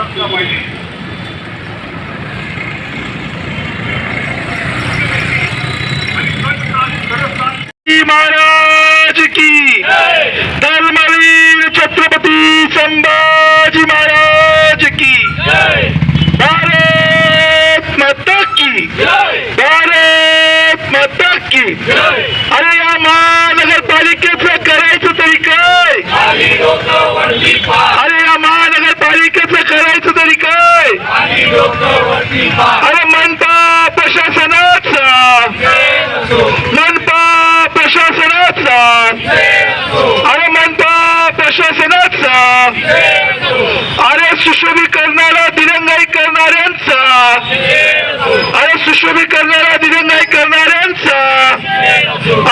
असला पाहिजे महाराज की? धर्मवीर छत्रपती संभाजी महाराज की। भारत माता की। भारत माता की। अरे या महानगरपालिकेचं करायचं तरी काय अरे या महानगरपालिकेचं करायचं तरी काय अरे मनपा प्रशासनाचा मनपा प्रशासनाचा अरे मनपा अरे सुशोभी करणारा दिरंगाई करणाऱ्यांचा. अरे सुशोभीकरणाला दिरंगाई करणाऱ्यांचा.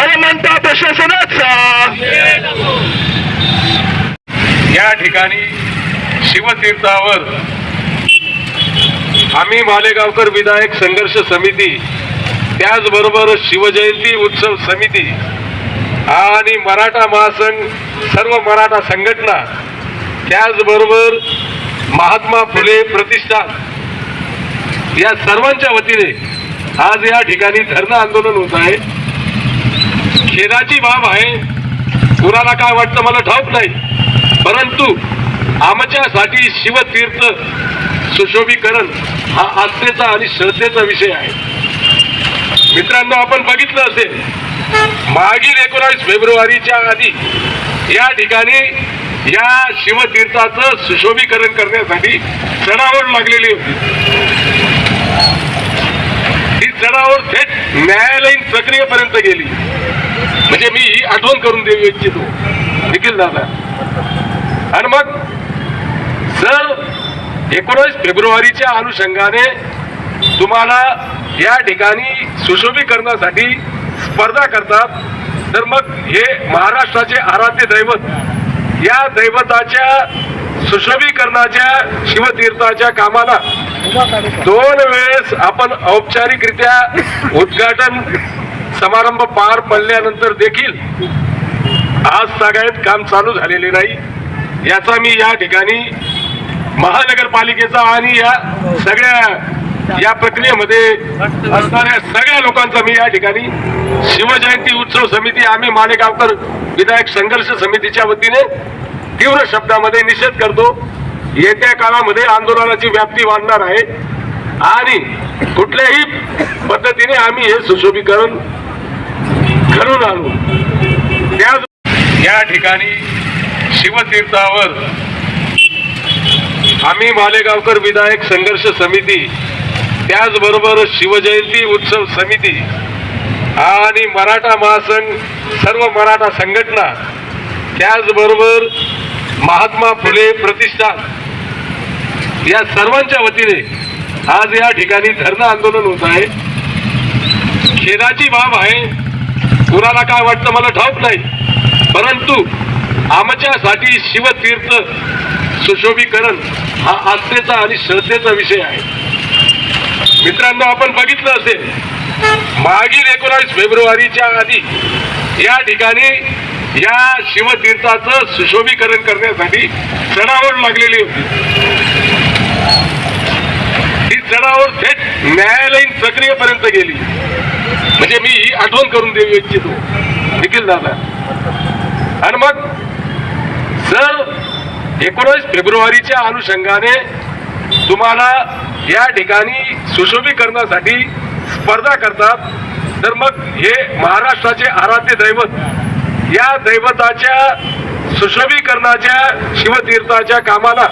अरे म्हणता प्रशासनाचा. या ठिकाणी शिवतीर्थावर आम्ही मालेगावकर विधायक संघर्ष समिती त्याचबरोबर शिवजयंती उत्सव समिती आणि मराठा महासंघ सर्व मराठा संघटना त्याचबरोबर महात्मा फुले प्रतिष्ठान या सर्वांच्या वतीने आज या ठिकाणी धरणं आंदोलन होत आहे. खेदाची बाब आहे. कुणाला काय वाटतं मला ठाऊक नाही. परंतु आमच्यासाठी शिवतीर्थ सुशोभीकरण हा आस्थेचा आणि श्रद्धेचा विषय आहे. मित्रांनो आपण बघितलं असेल मागील एकोणावीस फेब्रुवारीच्या आधी या ठिकाणी या शिवतीर्थाचं सुशोभीकरण करण्यासाठी चढावर लागलेली होती. ही चढावर थेट न्यायालयीन प्रक्रियेपर्यंत गेली. म्हणजे मी ही आठवण करून देऊ इच्छितो निखिल दादा. आणि मग जर एकोणीस फेब्रुवारीच्या अनुषंगाने तुम्हाला या ठिकाणी सुशोभीकरणासाठी स्पर्धा करतात तर मग हे महाराष्ट्राचे आराध्य दैवत या दैवताच्या सुशोभीकरणाच्या शिवतीर्थाच्या कामाला दोन वेळेस आपण औपचारिकरित्या उद्घाटन समारंभ पार पडल्यानंतर देखील आज सगळ्यात काम चालू झालेले नाही. याचा मी या ठिकाणी महानगरपालिकेचा आणि या सगळ्या या प्रक्रियेमध्ये असणाऱ्या सगळ्या लोकांचा मी या ठिकाणी शिवजयंती उत्सव समिती आम्ही मालेगावकर विधायक संघर्ष समितीच्या वतीने तीव्र शब्दामध्ये निषेध करतो. येत्या काळामध्ये आंदोलनाची व्याप्ती वाढणार आहे. आणि कुठल्याही पद्धतीने आम्ही हे सुशोभीकरण घडून आणू. त्या या ठिकाणी शिवतीर्थावर आम्ही मालेगावकर विधायक संघर्ष समिती त्याचबरोबर शिवजयंती उत्सव समिती आणि मराठा महासंघ सर्व मराठा संघटना त्याचबरोबर महात्मा फुले प्रतिष्ठान या सर्वांच्या वतीने आज या ठिकाणी धरणं आंदोलन होत आहे. खेदाची बाब आहे. कुणाला काय वाटतं मला ठाऊक नाही. परंतु आमच्यासाठी शिवतीर्थ सुशोभीकरण हा आस्थेचा आणि श्रद्धेचा विषय आहे. मित्रांनो आपण बघितलं असेल मागील एकोणावीस फेब्रुवारीच्या आधी या ठिकाणी या शिवतीर्थाचं सुशोभीकरण करण्यासाठी चढावड लागलेली होती. ही चढावड थेट न्यायालयीन प्रक्रियेपर्यंत गेली. म्हणजे मी ही आठवण करून देऊ इच्छितो निखिल दादा. आणि मग जर एकोणीस फेब्रुवारीच्या अनुषंगाने तुम्हाला या ठिकाणी सुशोभीकरणासाठी स्पर्धा करतात तर मग हे महाराष्ट्राचे आराध्य दैवत या दैवताच्या सुशोभीकरणाच्या शिवतीर्थाच्या कामाला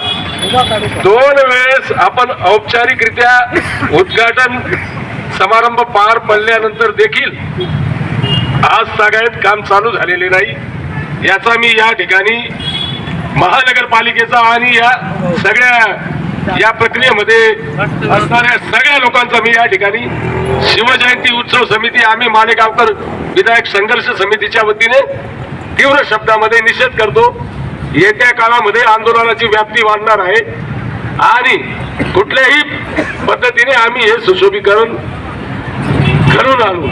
दोन वेळेस आपण औपचारिकरित्या उद्घाटन समारंभ पार पडल्यानंतर देखील आज सगळ्यात काम चालू झालेले नाही. याचा मी या ठिकाणी महानगरपालिकेचा आणि या सगळ्या या प्रक्रियेमध्ये असणाऱ्या सगळ्या लोकांचा मी या ठिकाणी शिवजयंती उत्सव समिती आम्ही मालेगावकर विधायक संघर्ष समितीच्या वतीने तीव्र शब्दामध्ये निषेध करतो. येत्या काळामध्ये आंदोलनाची व्याप्ती वाढणार आहे. आणि कुठल्याही पद्धतीने आम्ही हे सुशोभीकरण घडून आणू.